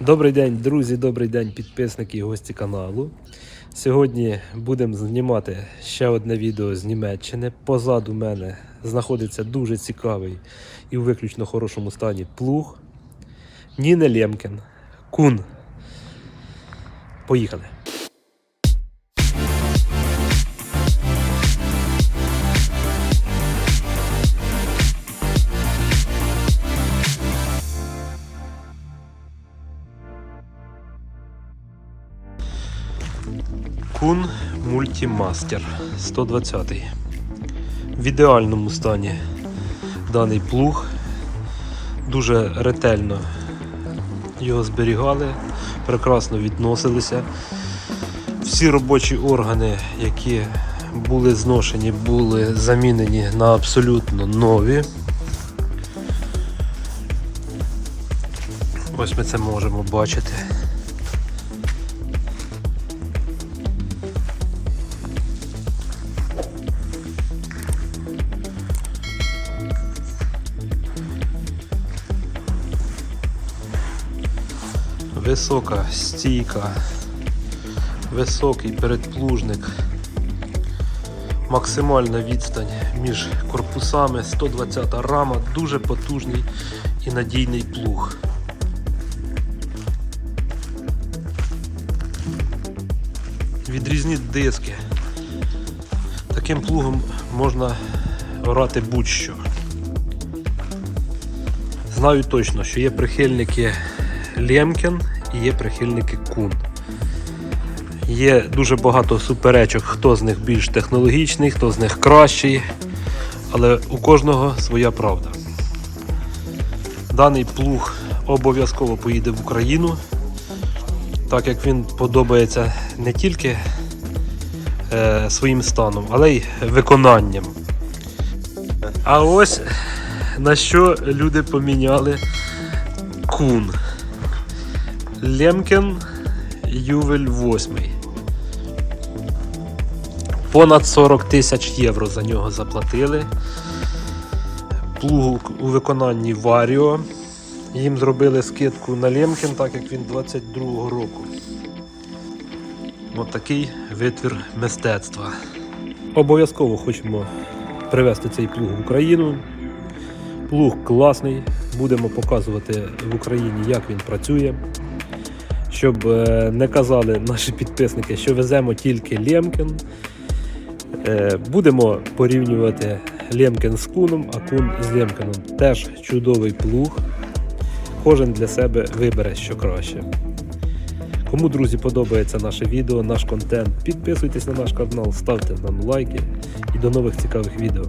Добрий день, друзі, добрий день, підписники і гості каналу. Сьогодні будемо знімати ще одне відео з Німеччини. Позаду мене знаходиться дуже цікавий і в виключно хорошому стані плуг. Ніне Лємкін. Кун. Поїхали. Кун Мультимастер 120. В ідеальному стані даний плуг. Дуже ретельно його зберігали, прекрасно відносилися. Всі робочі органи, які були зношені, були замінені на абсолютно нові. Ось ми це можемо бачити. Висока стійка, високий передплужник, максимальна відстань між корпусами, 120 рама, дуже потужний і надійний плуг. Відрізні диски. Таким плугом можна орати будь-що. Знаю точно, що є прихильники Лємкін і є прихильники Кун. Є дуже багато суперечок, хто з них більш технологічний, хто з них кращий, але у кожного своя правда. Даний плуг обов'язково поїде в Україну, так як він подобається не тільки е, своїм станом, але й виконанням. А ось на що люди поміняли кун. Лемкен Ювель 8. Понад 40 тисяч євро за нього заплатили. Плуг у виконанні Варіо. Їм зробили скидку на Лемкен, так як він 22-го року. Ось такий витвір мистецтва. Обов'язково хочемо привезти цей плуг в Україну. Плуг класний, будемо показувати в Україні, як він працює. Щоб е, не казали наші підписники, що веземо тільки Лємкін. Е, Будемо порівнювати Лємкін з куном, а кун з Лємкіном. Теж чудовий плуг. Кожен для себе вибере, що краще. Кому, друзі, подобається наше відео, наш контент, підписуйтесь на наш канал, ставте нам лайки і до нових цікавих відео.